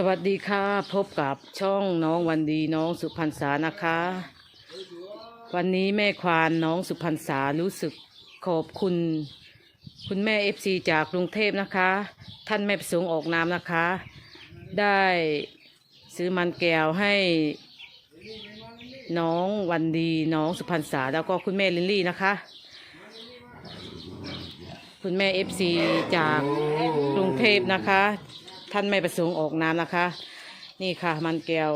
สวัสดีค่ะ พบกับช่องน้องวันดีน้องสุพรรณษานะคะ วันนี้แม่ควานน้องสุพรรณษารู้สึกขอบคุณ คุณแม่เอฟซีจากกรุงเทพนะคะ ท่านแม่ประสงค์ออกนามนะคะ ได้ซื้อมันแก้วให้ น้องวันดีน้องสุพรรณษาแล้วก็คุณแม่ลินลี่นะคะ คุณแม่เอฟซีจากกรุงเทพนะคะ ท่านไม่ประสงค์ออกนามนะคะ นี่ค่ะมันแก้ว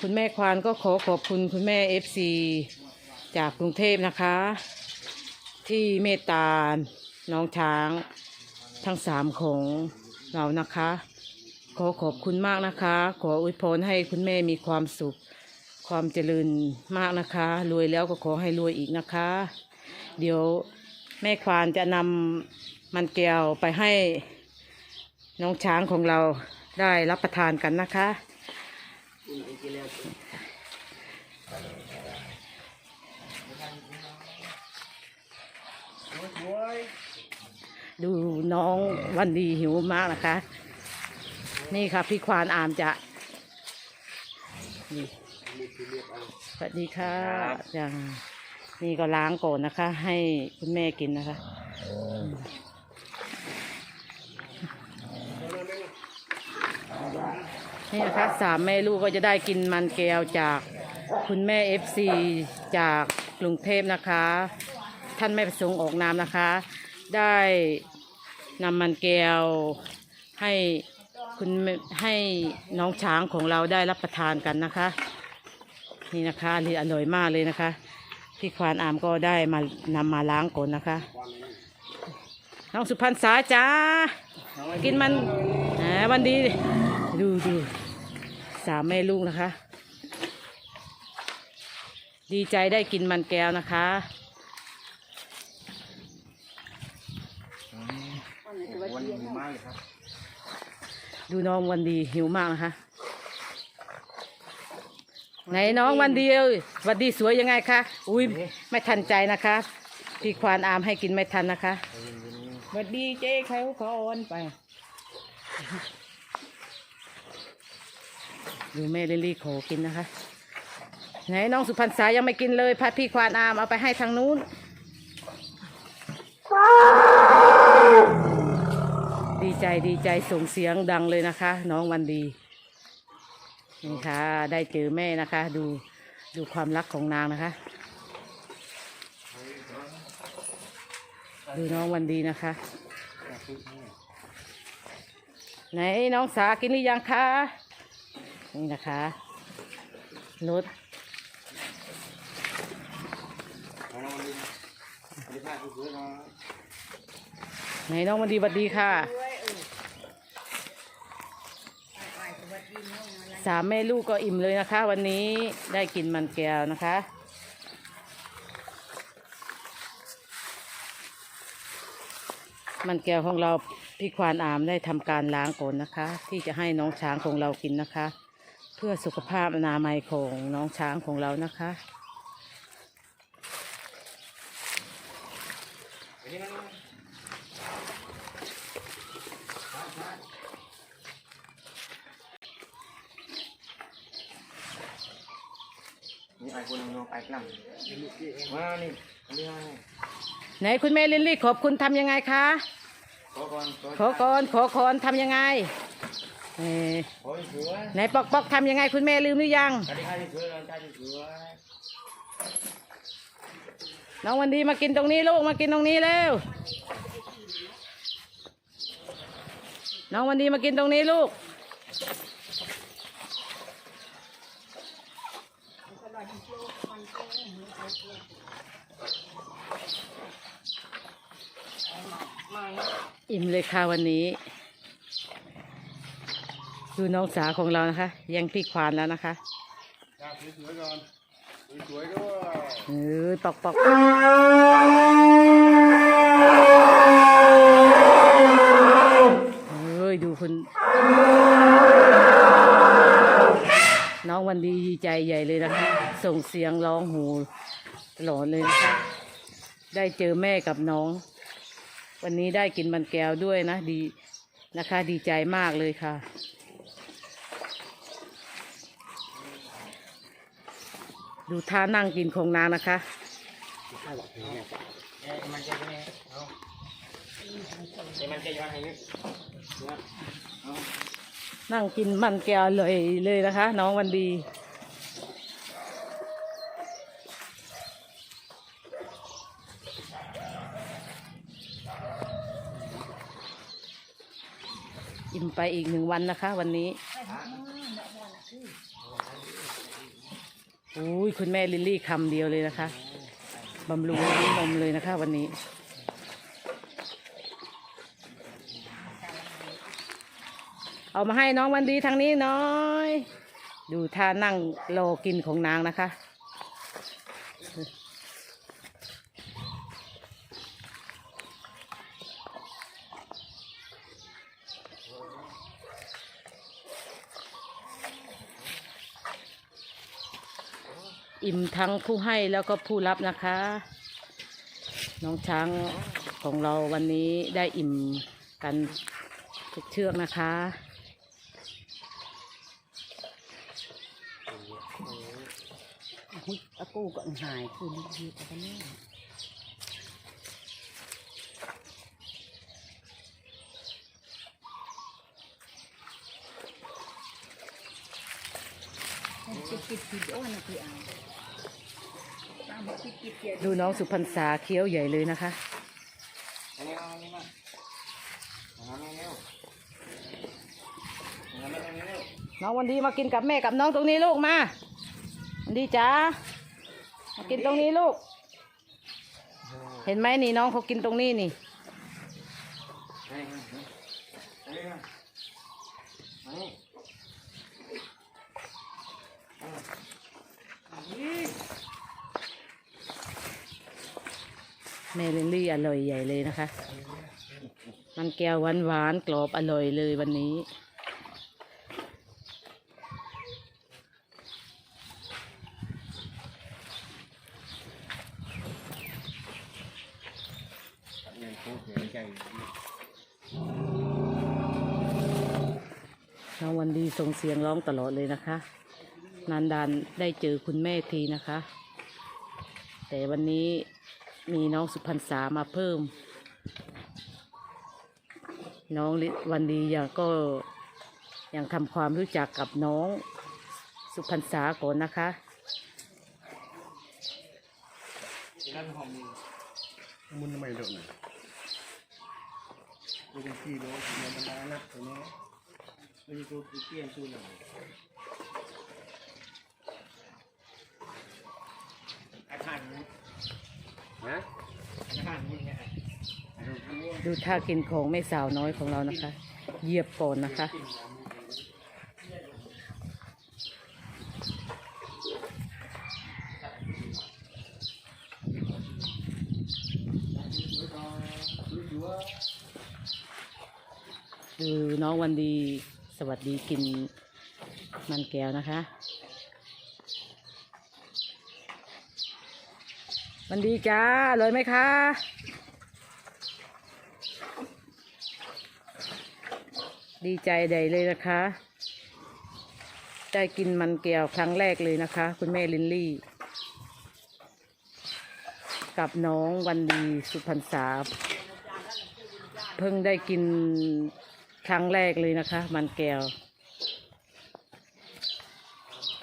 คุณแม่ควานก็ขอขอบคุณคุณแม่เอฟซีจากกรุงเทพนะคะ ที่เมตตาน้องช้างทั้งสามของเรานะคะ ขอขอบคุณมากนะคะ ขออวยพรให้คุณแม่มีความสุข ความเจริญมากนะคะ รวยแล้วก็ขอให้รวยอีกนะคะ เดี๋ยวแม่ควานจะนำมันแก้วไปให้ น้องช้างของเราได้รับประทานกันนะคะ ดูน้องวันดีหิวมากนะคะ นี่ค่ะพี่ควานอามจะนี่สวัสดีค่ะอย่างนี่ก็ล้างก่อนนะคะ ให้คุณแม่กินนะคะ นี่นะคะสามแม่ลูกก็จะได้กินมันแก้วจากคุณแม่เอฟซีจากกรุงเทพนะคะ ท่านไม่ประสงค์ออกนามนะคะ ได้นำมันแก้วให้คุณให้น้องช้างของเราได้รับประทานกันนะคะ นี่นะคะนี่อร่อยมากเลยนะคะพี่ควานอามก็ได้มานำมาล้างก่อนนะคะ น้องสุพรรณษาจ้ากินมันอ่าวันดีดูดู สามแม่ลูกนะคะ ดีใจได้กินมันแก้วนะคะวันนี้มากเลยครับดูน้องวันดีหิวมากนะคะ ไหนน้องวันดีเอ้ยวันดีสวยยังไงคะ อุ้ยไม่ทันใจนะคะ พี่ควานอามให้กินไม่ทันนะคะสวัสดีเจ๊เขาเขาโอนไป ดูแม่ลิลี่ขอกินนะคะ ไหนน้องสุพรรณษายังไม่กินเลยพัดพี่ควานอามเอาไปให้ทางนู้น ดีใจดีใจส่งเสียงดังเลยนะคะ น้องวันดีนี่ค่ะได้เจอแม่นะคะ ดูดูความรักของนางนะคะ ดูน้องวันดีนะคะไหนน้องสากินหรือยังคะ นี่นะคะรถเอาน้องวันนี้วันนี้พาคุณซื้อมาไหนน้องวันดีสวัสดีค่ะ สามแม่ลูกก็อิ่มเลยนะคะ วันนี้ได้กินมันแก้วนะคะมันแก้วของเราพี่ควานอามได้ทำการล้างก่อนนะคะ ที่จะให้น้องช้างของเรากินนะคะ พื่อสุขภาพอนามัยของน้องช้างของเรานะคะนี่ไอ้คนน้องไอ้กล้ำมานี่อันนี้ให้ไหนคุณแม่ลิลลี่ขอบคุณทำยังไงคะ ขอก่อน ขอก่อน ขอคอนทำยังไง เอ่อขอให้สวยไหนปอกปอกทำยังไงคุณแม่ลืมหรือยังสวัสดีค่ะที่สวยน้องชายที่สวยน้องวันดีมากินตรงนี้ลูกมากินตรงนี้เร็ว น้องวันดีมากินตรงนี้ลูก อิ่มเลยค่ะวันนี้ ดูน้องสาวของเรานะคะ ยังพี่ควานแล้วนะคะจ้าสวยๆก่อนสวยๆด้วยเออปอกปอกเอ้ยดูคุณน้องวันดีดีใจใหญ่เลยนะคะ ส่งเสียงร้องหูตลอดเลยนะคะ ได้เจอแม่กับน้อง วันนี้ได้กินมันแก้วด้วยนะดีนะคะ ดีใจมากเลยค่ะ ดูท่านั่งกินของนางนะคะเอ้ยมันจะยังไงเอาเอ้ยมันจะยังไงเนี่ยเนี่ยเอานั่งกินมันแก้วเลยเลยนะคะ น้องวันดีอิ่มไปอีกหนึ่งวันนะคะ วันนี้ อุ้ยคุณแม่ลิลลี่คำเดียวเลยนะคะบำรุงน้ำนมเลยนะคะวันนี้ เอามาให้น้องวันดีทางนี้น้อย ดูท่านั่งรอกินของนางนะคะ อิ่มทั้งผู้ให้แล้วก็ผู้รับนะคะ น้องช้างของเราวันนี้ได้อิ่มกันทุกเชือกนะคะอากูก็หายคือดีๆกันแน่ คิดคิดคิดโอ้นะพี่อ่างตามคิดคิดเกียดูน้องสุพรรษาเคี้ยวใหญ่เลยนะคะ อันนี้เอาอันนี้มาเอาอันนี้เร็วเอาอันนี้เร็วน้องวันดีมากินกับแม่กับน้องตรงนี้ลูกมาวันดีจ้ามากินตรงนี้ลูก เห็นไหมนี่น้องเขากินตรงนี้นี่ เฮ้ยเฮ้ยเฮ้ยเฮ้ยมานี่ แม่ลนลี่อร่อยใหญ่เลยนะคะ มันแก้วหวานหวานกรอบอร่อยเลยวันนี้ น้องวันดีส่งเสียงร้องตลอดเลยนะคะ นานดานได้เจอคุณแม่ทีนะคะ แต่วันนี้ มีน้องสุพรรษามาเพิ่ม น้องลิวันดียังก็ยังทำความรู้จักกับน้องสุพรรษาก่อนนะคะนั่นหอมมือมุนทำไมโดดน่ะกูเป็นพี่โลกเนี่ยมันได้นักตัวนี้ไม่ใช่กูเปลี่ยนชื่อหน่อยอาคาร ดูท่ากินของแม่สาวน้อยของเรานะคะ เหยียบก่อนนะคะคือน้องวันดีสวัสดีกินมันแก้วนะคะ วันดีจ้าอร่อยไหมคะดีใจใดเลยนะคะ ได้กินมันแก้วครั้งแรกเลยนะคะ คุณแม่ลินลี่ กับน้องวันดีสุพรรษา เพิ่งได้กินครั้งแรกเลยนะคะ มันแก้ว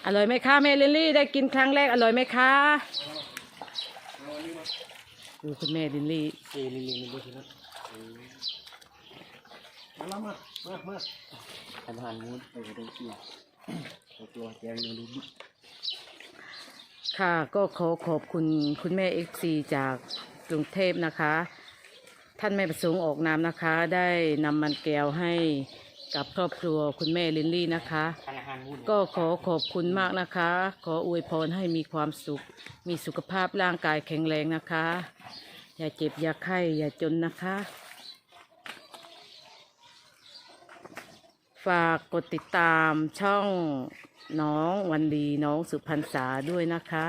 อร่อยไหมคะแม่ลินลี่ได้กินครั้งแรกอร่อยไหมคะ ดูคุณแม่ลินลี่เอลิลินดูสินะมาแล้วมามามาอาคารนู้นไปกับตัวเกี่ยวตัวแกงยังดูดิค่ะก็ขอขอบคุณคุณแม่เอ็กซีจากกรุงเทพนะคะ ท่านแม่ประสงค์ออกนามนะคะ ได้นำมันแก้วให้ กับครอบครัวคุณแม่ลินลี่นะคะธนาคารนู้นก็ขอขอบคุณมากนะคะ ขออวยพรให้มีความสุข มีสุขภาพร่างกายแข็งแรงนะคะ อย่าเจ็บอย่าไข้อย่าจนนะคะ ฝากกดติดตามช่องน้องวันดีน้องสุพรรษาด้วยนะคะ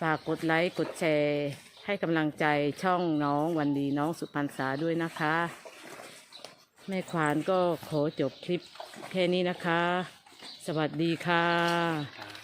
ฝากกดไลค์กดแชร์ให้กำลังใจช่องน้องวันดีน้องสุพรรษาด้วยนะคะ แม่ขวานก็ขอจบคลิปแค่นี้นะคะ สวัสดีค่ะ